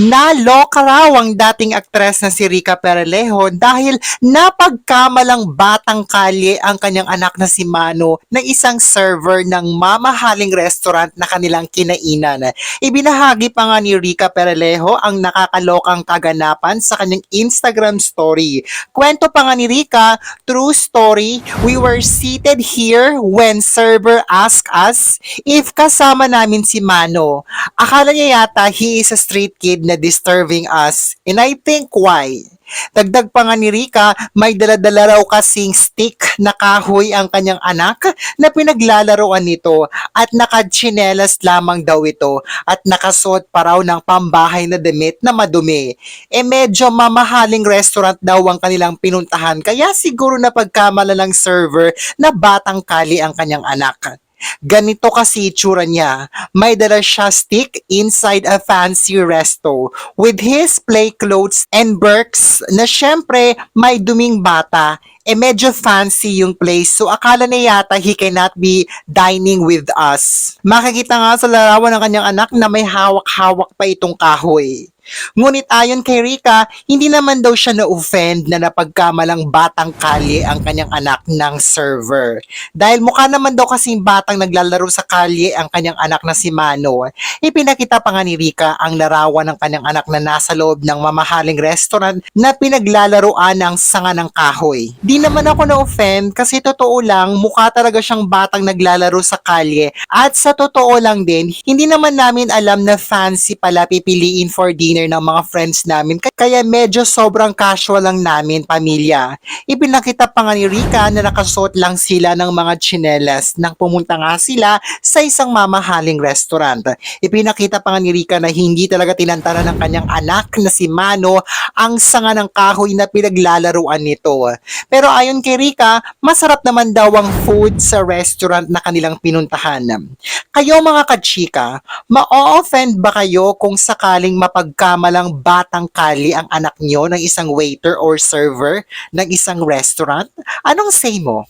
Naloka raw ang dating aktres na si Rica Perelejo dahil napagkamalang batang kalye ang kanyang anak na si Mano na isang server ng mamahaling restaurant na kanilang kinainan. Ibinahagi pa nga ni Rica Perelejo ang nakakalokang kaganapan sa kanyang Instagram story. Kwento pa nga ni Rica, true story, we were seated here when server asked us if kasama namin si Mano. Akala niya yata he is a street kid na disturbing us. And I think why? Dagdag pa nga ni Rika, may daladala raw kasing stick na kahoy ang kanyang anak na pinaglalaroan nito at nakatsinelas lamang daw ito at nakasuot pa raw ng pambahay na damit na madumi. E medyo mamahaling restaurant daw ang kanilang pinuntahan kaya siguro na pagkamala ng server na batang kali ang kanyang anak. Ganito kasi itsura niya. May dala siya stick inside a fancy resto with his play clothes and Birks na syempre may duming bata. Eh medyo fancy yung place so akala niya yata he cannot be dining with us. Makikita nga sa larawan ng kanyang anak na may hawak-hawak pa itong kahoy. Ngunit ayon kay Rika, hindi naman daw siya na-offend na napagkamalang batang kalye ang kanyang anak ng server. Dahil mukha naman daw kasing batang naglalaro sa kalye ang kanyang anak na si Mano. Ipinakita pa nga ni Rika ang larawan ng kanyang anak na nasa loob ng mamahaling restaurant na pinaglalaroan ng sanga ng kahoy. Di naman ako na-offend kasi totoo lang mukha talaga siyang batang naglalaro sa kalye at sa totoo lang din, hindi naman namin alam na fancy pala pipiliin for dinner ng mga friends namin kaya medyo sobrang casual lang namin pamilya. Ipinakita pa nga ni Rika na nakasuot lang sila ng mga tsinelas nang pumunta nga sila sa isang mamahaling restaurant. Ipinakita pa nga ni Rika na hindi talaga tinantana ng kanyang anak na si Mano ang sanga ng kahoy na pinaglalaruan nito. Pero ayon kay Rika, masarap naman daw ang food sa restaurant na kanilang pinuntahan. Kayo mga kachika, ma-offend ba kayo kung sakaling mapagkamalang batang kali ang anak nyo ng isang waiter or server ng isang restaurant? Anong say mo?